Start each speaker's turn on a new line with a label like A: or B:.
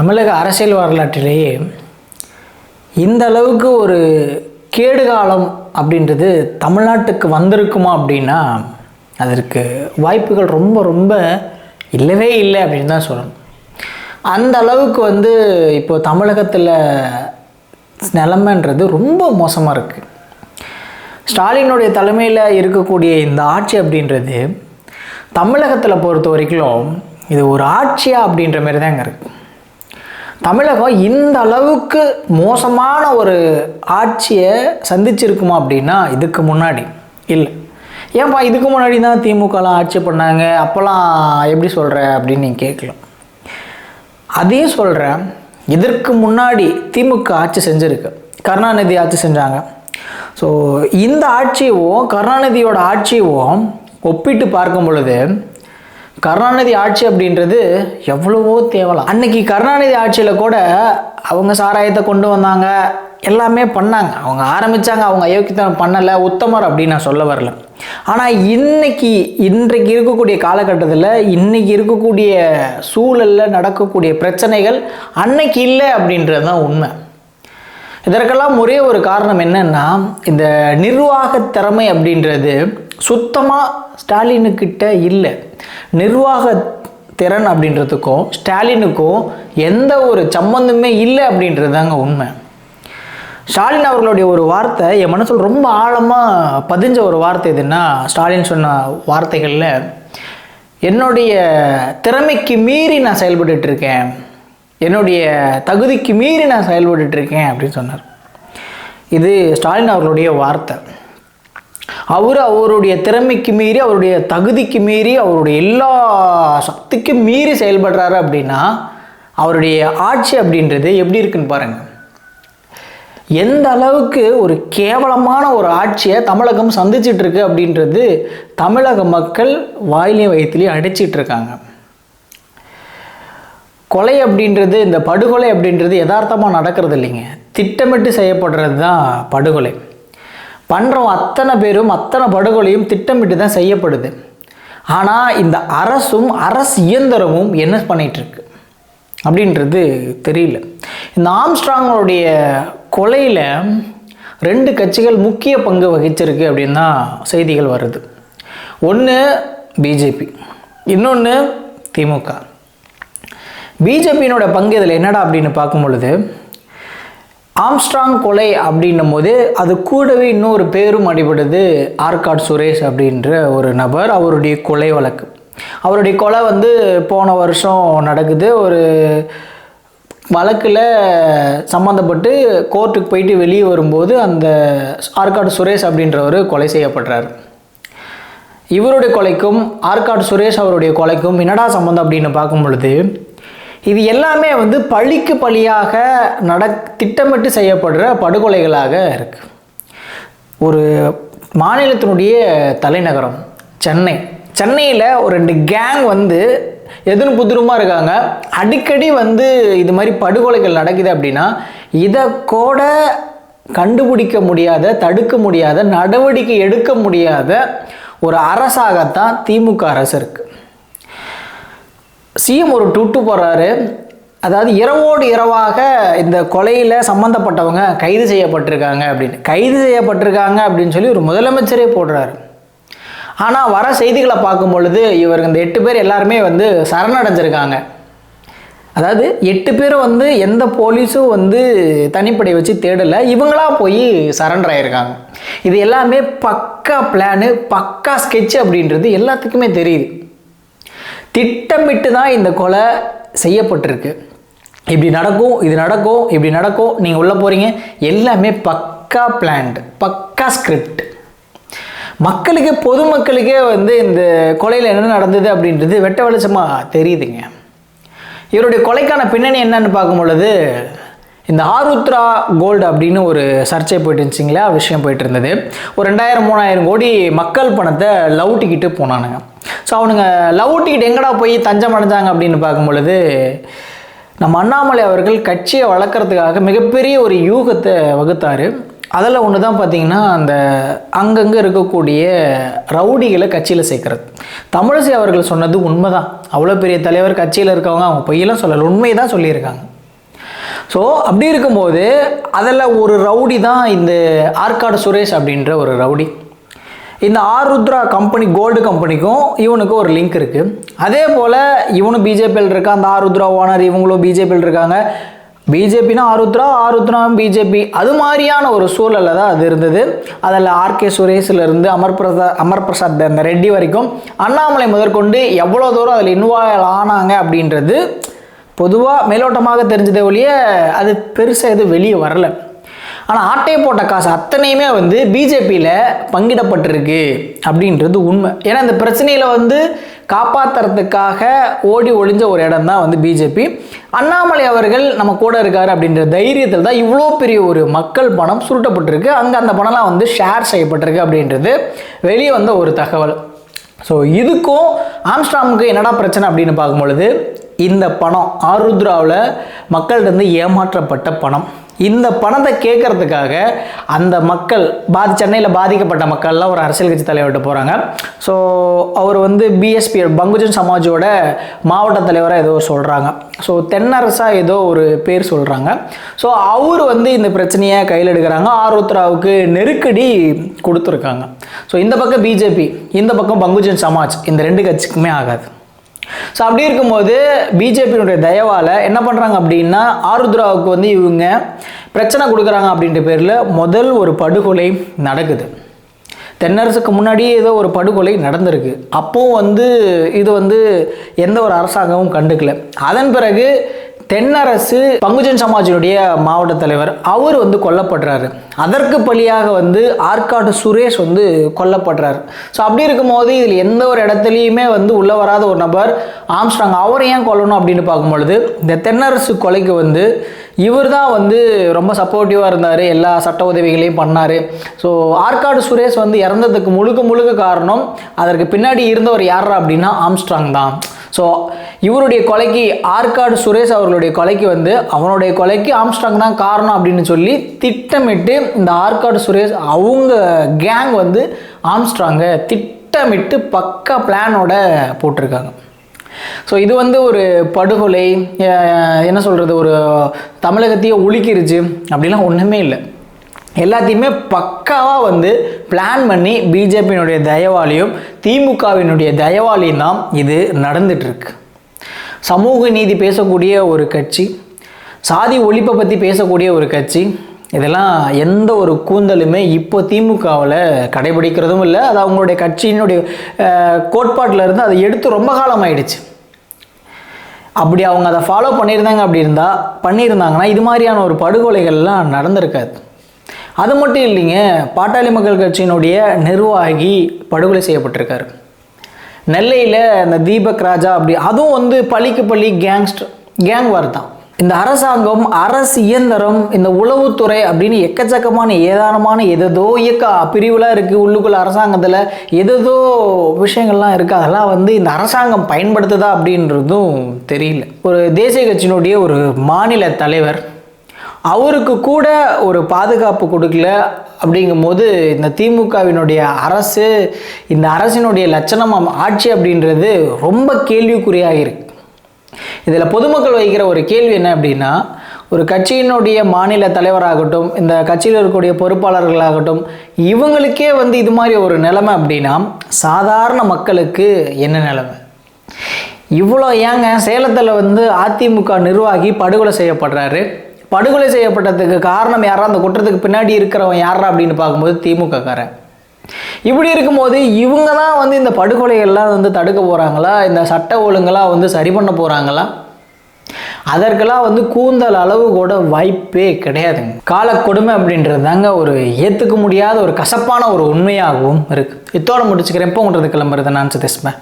A: தமிழக அரசியல் வரலாற்றிலேயே இந்த அளவுக்கு ஒரு கேடுகாலம் அப்படின்றது தமிழ்நாட்டுக்கு வந்திருக்குமா அப்படின்னா அதற்கு வாய்ப்புகள் ரொம்ப ரொம்ப இல்லவே இல்லை அப்படின்னு தான் சொல்லணும். அந்த அளவுக்கு வந்து இப்போ தமிழகத்தில் நிலமைன்றது ரொம்ப மோசமாக இருக்குது ஸ்டாலினுடைய தலைமையில் இருக்கக்கூடிய இந்த ஆட்சி அப்படின்றது தமிழகத்தில் பொறுத்த வரைக்கும் இது ஒரு ஆட்சியா அப்படின்ற மாதிரி தான் இங்கே இருக்குது தமிழகம் இந்த அளவுக்கு மோசமான ஒரு ஆட்சியை சந்திச்சிருக்குமா அப்படின்னா இதுக்கு முன்னாடி இல்லை. ஏன்பா இதுக்கு முன்னாடி தான் திமுகலாம் ஆட்சி பண்ணாங்க? அப்போல்லாம் எப்படி சொல்கிற அப்படின்னு நீங்கள் கேட்கலாம் அதையும் சொல்கிறேன் இதற்கு முன்னாடி திமுக ஆட்சி செஞ்சுருக்கு. கருணாநிதி ஆட்சி செஞ்சாங்க. ஸோ இந்த ஆட்சியவும் கருணாநிதியோட ஆட்சியவும் ஒப்பிட்டு பார்க்கும் பொழுது கருணாநிதி ஆட்சி அப்படின்றது எவ்வளவோ தேவலாம். அன்னைக்கு கருணாநிதி ஆட்சியில் கூட அவங்க சாராயத்தை கொண்டு வந்தாங்க எல்லாமே பண்ணாங்க. அவங்க ஆரம்பித்தாங்க அவங்க அயோக்கியத்தனம் பண்ணலை உத்தமர் அப்படின்னு நான் சொல்ல வரல. ஆனால் இன்னைக்கு இன்றைக்கு இருக்கக்கூடிய காலகட்டத்தில் இன்னைக்கு இருக்கக்கூடிய சூழலில் நடக்கக்கூடிய பிரச்சனைகள் அன்னைக்கு இல்லை அப்படின்றது தான் உண்மை. இதற்கெல்லாம் ஒரே ஒரு காரணம் என்னன்னா இந்த நிர்வாக திறமை அப்படின்றது சுத்தமாக ஸ்டாலினுக்கிட்ட இல்லை. நிர்வாக திறன் அப்படின்றதுக்கும் ஸ்டாலினுக்கும் எந்த ஒரு சம்பந்தமே இல்லை அப்படின்றது தாங்க உண்மை. ஸ்டாலின் அவர்களுடைய ஒரு வார்த்தை என் மனசில் ரொம்ப ஆழமாக பதிஞ்ச ஒரு வார்த்தை எதுன்னா ஸ்டாலின் சொன்ன வார்த்தைகளில் என்னுடைய திறமைக்கு மீறி நான் செயல்பட்டுருக்கேன் இருக்கேன். என்னுடைய தகுதிக்கு மீறி நான் செயல்பட்டுருக்கேன் இருக்கேன் அப்படின்னு சொன்னார். இது ஸ்டாலின் அவர்களுடைய வார்த்தை. அவர் அவருடைய திறமைக்கு மீறி அவருடைய தகுதிக்கு மீறி அவருடைய எல்லா சக்திக்கும் மீறி செயல்படுறாரு அப்படின்னா அவருடைய ஆட்சி அப்படின்றது எப்படி இருக்குன்னு பாருங்கள் எந்த அளவுக்கு ஒரு கேவலமான ஒரு ஆட்சியை தமிழகம் சந்திச்சிட்டு இருக்கு அப்படின்றது தமிழக மக்கள் வாயிலையும் வயத்திலையும் அடிச்சிட்டு இருக்காங்க கொலை அப்படின்றது இந்த படுகொலை அப்படின்றது யதார்த்தமாக நடக்கிறது இல்லைங்க திட்டமிட்டு செய்யப்படுறது தான் படுகொலை. பண்ணுறோம் அத்தனை பேரும் அத்தனை படுகொலையும் திட்டமிட்டு தான் செய்யப்படுது. ஆனால் இந்த அரசும் அரசு இயந்திரமும் என்ன பண்ணிகிட்ருக்கு அப்படின்றது தெரியல. இந்த ஆம்ஸ்ட்ராங்கோடைய கொலையில் ரெண்டு கட்சிகள் முக்கிய பங்கு வகிச்சிருக்கு அப்படின்னு தான் செய்திகள் வருது. ஒன்று பிஜேபி இன்னொன்று திமுக. பிஜேபியினோட பங்கு இதில் என்னடா அப்படின்னு பார்க்கும் பொழுது ஆம்ஸ்ட்ராங் கொலை அப்படின்னும் போது அது கூடவே இன்னொரு பேரும் அடிபடுது ஆர்காட் சுரேஷ் அப்படின்ற ஒரு நபர் அவருடைய கொலை வழக்கு. அவருடைய கொலை வந்து போன வருஷம் நடக்குது. ஒரு வழக்கில் சம்மந்தப்பட்டு கோர்ட்டுக்கு போயிட்டு வெளியே வரும்போது அந்த ஆர்காடு சுரேஷ் அப்படின்றவர் கொலை செய்யப்படுறார். இவருடைய கொலைக்கும் ஆர்காடு சுரேஷ் அவருடைய கொலைக்கும் என்னடா சம்மந்தம் அப்படின்னு பார்க்கும் பொழுது இது எல்லாமே வந்து பழிக்கு பழியாக நட திட்டமிட்டு செய்யப்படுற படுகொலைகளாக இருக்குது ஒரு மாநிலத்தினுடைய தலைநகரம் சென்னை. சென்னையில் ஒரு ரெண்டு கேங் வந்து எதிரும் புதிருமா இருக்காங்க. அடிக்கடி வந்து இது மாதிரி படுகொலைகள் நடக்குது அப்படின்னா இதை கூட கண்டுபிடிக்க முடியாத தடுக்க முடியாத நடவடிக்கை எடுக்க முடியாத ஒரு அரசாகத்தான் திமுக அரசு இருக்குது சிஎம் ஒரு டுட்டு போடுறாரு அதாவது இரவோடு இரவாக இந்த கொலையில் சம்மந்தப்பட்டவங்க கைது செய்யப்பட்டிருக்காங்க அப்படின்னு. கைது செய்யப்பட்டிருக்காங்க அப்படின்னு சொல்லி ஒரு முதலமைச்சரே போடுறாரு. ஆனால் வர செய்திகளை பார்க்கும் பொழுது இவர் இந்த எட்டு பேர் எல்லாருமே வந்து சரணடைஞ்சிருக்காங்க. அதாவது எட்டு பேரும் வந்து எந்த போலீஸும் வந்து தனிப்படை வச்சு தேடலை. இவங்களா போய் சரண்டர் ஆயிருக்காங்க. இது எல்லாமே பக்கா பிளானு பக்கா ஸ்கெட்ச் அப்படின்றது எல்லாத்துக்குமே தெரியுது. திட்டமிட்டு தான் இந்த கொலை செய்யப்பட்டிருக்கு. இப்படி நடக்கும் இது நடக்கும் இப்படி நடக்கும் நீங்கள் உள்ளே போகிறீங்க எல்லாமே பக்கா பிளான்டு பக்கா ஸ்கிரிப்ட் மக்களுக்கே பொதுமக்களுக்கே வந்து இந்த கொலையில் என்ன நடந்தது அப்படின்றது வெட்ட வெளிச்சமாக தெரியுதுங்க. இவருடைய கொலைக்கான பின்னணி என்னன்னு பார்க்கும் பொழுது இந்த ஆருத்ரா கோல்டு அப்படின்னு ஒரு சர்ச்சை போயிட்டு இருந்துச்சிங்களா விஷயம் போயிட்டு இருந்தது. ஒரு ரெண்டாயிரம் மூணாயிரம் கோடி மக்கள் பணத்தை லவுட்டிக்கிட்டு போனானுங்க. ஸோ அவனுங்க லவ் டிக்கெட் எங்கடா போய் தஞ்சம் அடைஞ்சாங்க அப்படின்னு பார்க்கும் பொழுது நம்ம அண்ணாமலை அவர்கள் கட்சியை வளர்க்குறதுக்காக மிகப்பெரிய ஒரு யூகத்தை வகுத்தார். அதில் ஒன்று தான் பார்த்தீங்கன்னா அந்த அங்கங்கே இருக்கக்கூடிய ரவுடிகளை கட்சியில் சேர்க்குறது. தமிழிசை அவர்கள் சொன்னது உண்மைதான். அவ்வளோ பெரிய தலைவர் கட்சியில் இருக்கவங்க அவங்க பொய்யெல்லாம் சொல்லலை. உண்மையை தான் சொல்லியிருக்காங்க. ஸோ அப்படி இருக்கும்போது அதில் ஒரு ரவுடி தான் இந்த ஆற்காடு சுரேஷ் அப்படின்ற ஒரு ரவுடி. இந்த ஆருத்ரா கம்பெனி கோல்டு கம்பெனிக்கும் இவனுக்கு ஒரு லிங்க் இருக்குது அதே போல் இவனும் பிஜேபியில் இருக்கான். அந்த ஆருத்ரா ஓனர் இவங்களும் பிஜேபியில் இருக்காங்க. பிஜேபினா ஆருத்ரா ஆருத்ரா பிஜேபி அது மாதிரியான ஒரு சூழலில் தான் அது இருந்தது. அதில் ஆர்கே சுரேஷிலிருந்து அமர் பிரசாத் அமர் பிரசாத் அந்த ரெட்டி வரைக்கும் அண்ணாமலை முதற்கொண்டு எவ்வளோ தூரம் அதில் இன்வால்வ் ஆனாங்க அப்படின்றது பொதுவாக மேலோட்டமாக தெரிஞ்சதே ஒழிய அது பெருசாக எதுவும் வெளியே வரல. ஆனால் ஆட்டையை போட்ட காசு அத்தனையுமே வந்து பிஜேபியில் பங்கிடப்பட்டிருக்கு அப்படின்றது உண்மை. ஏன்னா இந்த பிரச்சனையில் வந்து காப்பாற்றுறதுக்காக ஓடி ஒளிஞ்ச ஒரு இடம் தான் வந்து பிஜேபி. அண்ணாமலை அவர்கள் நம்ம கூட இருக்கார் அப்படின்ற தைரியத்தில் தான் இவ்வளோ பெரிய ஒரு மக்கள் பணம் சுருட்டப்பட்டிருக்கு. அங்கே அந்த பணம்லாம் வந்து ஷேர் செய்யப்பட்டிருக்கு அப்படின்றது வெளியே வந்த ஒரு தகவல். ஸோ இதுக்கும் ஆம்ஸ்டாமுக்கு என்னடா பிரச்சனை அப்படின்னு பார்க்கும்பொழுது இந்த பணம் ஆருத்ராவில் மக்கள்கிட்ட ஏமாற்றப்பட்ட பணம். இந்த பணத்தை கேட்கறதுக்காக அந்த மக்கள் பாதி சென்னையில் பாதிக்கப்பட்ட மக்கள்லாம் ஒரு அரசியல் கட்சி தலைவர்கிட்ட போகிறாங்க ஸோ அவர் வந்து பிஎஸ்பி பங்குஜன் சமாஜோட மாவட்ட தலைவராக ஏதோ சொல்கிறாங்க ஸோ தென்னரசாக ஏதோ ஒரு பேர் சொல்கிறாங்க ஸோ அவர் வந்து இந்த பிரச்சனையை கையில் எடுக்கிறாங்க. ஆருத்ராவுக்கு நெருக்கடி கொடுத்துருக்காங்க. ஸோ இந்த பக்கம் பிஜேபி இந்த பக்கம் பங்குஜன் சமாஜ் இந்த ரெண்டு கட்சிக்குமே ஆகாது. ஸோ அப்படி இருக்கும்போது பிஜேபியினுடைய தயவால் என்ன பண்ணுறாங்க அப்படின்னா ஆருத்ராவுக்கு வந்து இவங்க பிரச்சனை கொடுக்குறாங்க அப்படின்ற பேரில் முதல் ஒரு படுகொலை நடக்குது. தென்னரசுக்கு முன்னாடியே ஏதோ ஒரு படுகொலை நடந்திருக்கு. அப்போவும் வந்து இது வந்து எந்த ஒரு அரசாங்கமும் கண்டுக்கல. அதன் பிறகு தென்னரசு பங்குஜன் சமாஜினுடைய மாவட்ட தலைவர் அவர் வந்து கொல்லப்படுறாரு. அதற்கு பலியாக வந்து ஆற்காடு சுரேஷ் வந்து கொல்லப்படுறார். ஸோ அப்படி இருக்கும்போது இதில் எந்த ஒரு இடத்துலையுமே வந்து உள்ள வராத ஒரு நபர் ஆம்ஸ்டாங் அவரை ஏன் கொல்லணும் அப்படின்னு பார்க்கும்பொழுது இந்த தென்னரசு கொலைக்கு வந்து இவர் தான் வந்து ரொம்ப சப்போர்ட்டிவாக இருந்தார். எல்லா சட்ட உதவிகளையும் பண்ணார். ஸோ ஆற்காடு சுரேஷ் வந்து இறந்ததுக்கு முழுக்க முழுக்க காரணம் அதற்கு பின்னாடி இருந்தவர் யாரா அப்படின்னா ஆம்ஸ்ட்ராங் தான். ஸோ இவருடைய கொலைக்கு ஆற்காடு சுரேஷ் அவர்களுடைய கொலைக்கு வந்து அவனுடைய கொலைக்கு ஆம்ஸ்ட்ராங் தான் காரணம் அப்படின்னு சொல்லி திட்டமிட்டு இந்த ஆற்காடு சுரேஷ் அவங்க கேங் வந்து ஆம்ஸ்ட்ராங்கை திட்டமிட்டு பக்கா பிளானோட போட்டிருக்காங்க. ஸோ இது வந்து ஒரு படுகொலை என்ன சொல்கிறது ஒரு தமிழகத்தையே ஒழிக்கிருச்சு அப்படிலாம் ஒன்றுமே இல்லை. எல்லாத்தையுமே பக்காவாக வந்து பிளான் பண்ணி பிஜேபியினுடைய தயவாலையும் திமுகவினுடைய தயவாலையும் தான் இது நடந்துட்டுருக்கு. சமூக நீதி பேசக்கூடிய ஒரு கட்சி சாதி ஒழிப்பை பற்றி பேசக்கூடிய ஒரு கட்சி இதெல்லாம் எந்த ஒரு கூந்தலுமே இப்போ திமுகவில் கடைபிடிக்கிறதும் இல்லை. அது அவங்களுடைய கட்சியினுடைய கோட்பாட்டில் இருந்து அதை எடுத்து ரொம்ப காலம் ஆயிடுச்சு அப்படி அவங்க அதை ஃபாலோ பண்ணியிருந்தாங்க அப்படி இருந்தால் பண்ணியிருந்தாங்கன்னா இது மாதிரியான ஒரு படுகொலைகள்லாம் நடந்திருக்காது. அது மட்டும் இல்லைங்க பாட்டாளி மக்கள் கட்சியினுடைய நிர்வாகி படுகொலை செய்யப்பட்டிருக்காரு. நெல்லையில் இந்த தீபக் ராஜா அப்படி அதுவும் வந்து பள்ளிக்கு பள்ளி கேங்ஸ்டர் கேங் வார் தான். இந்த அரசாங்கம் அரசு இயந்திரம் இந்த உளவுத்துறை அப்படின்னு எக்கச்சக்கமான ஏதானமான எதோ இயக்க பிரிவுலாம் இருக்குது உள்ளுக்குள்ள அரசாங்கத்தில். எதோ விஷயங்கள்லாம் இருக்குது அதெல்லாம் வந்து இந்த அரசாங்கம் பயன்படுத்துதா அப்படின்றதும் தெரியல. ஒரு தேசிய கட்சியினுடைய ஒரு மாநில தலைவர் அவருக்கு கூட ஒரு பாதுகாப்பு கொடுக்கல அப்படிங்கும்போது இந்த திமுகவினுடைய அரசு இந்த அரசினுடைய லட்சணம் ஆட்சி அப்படின்றது ரொம்ப கேள்விக்குறியாக இருக்குது இதில் பொதுமக்கள் வைக்கிற ஒரு கேள்வி என்ன அப்படின்னா ஒரு கட்சியினுடைய மாநில தலைவராகட்டும் இந்த கட்சியில் இருக்கக்கூடிய பொறுப்பாளர்களாகட்டும் இவங்களுக்கே வந்து இது மாதிரி ஒரு நிலைமை அப்படின்னா சாதாரண மக்களுக்கு என்ன நிலைமை? இவ்வளோ ஏங்க சேலத்தில் வந்து அதிமுக நிர்வாகி படுகொலை செய்யப்படுறாரு. படுகொலை செய்யப்பட்டதுக்கு காரணம் யாரா? அந்த குற்றத்துக்கு பின்னாடி இருக்கிறவன் யாரா அப்படின்னு பார்க்கும்போது திமுககாரன் இப்படி இருக்கும்போது இவங்க தான் வந்து இந்த படுகொலைகள்லாம் வந்து தடுக்க போகிறாங்களா இந்த சட்ட ஒழுங்கெல்லாம் வந்து சரி பண்ண போகிறாங்களா அதற்கெல்லாம் வந்து கூந்தல் அளவு கூட வாய்ப்பே கிடையாதுங்க. கால கொடுமை அப்படின்றது தாங்க ஒரு ஏற்றுக்க முடியாத ஒரு கசப்பான ஒரு உண்மையாகவும் இருக்குது இத்தோட முடிச்சுக்கிறேன். இப்போ உங்களுக்கு கிளம்புறது நான் சதீஷ்மே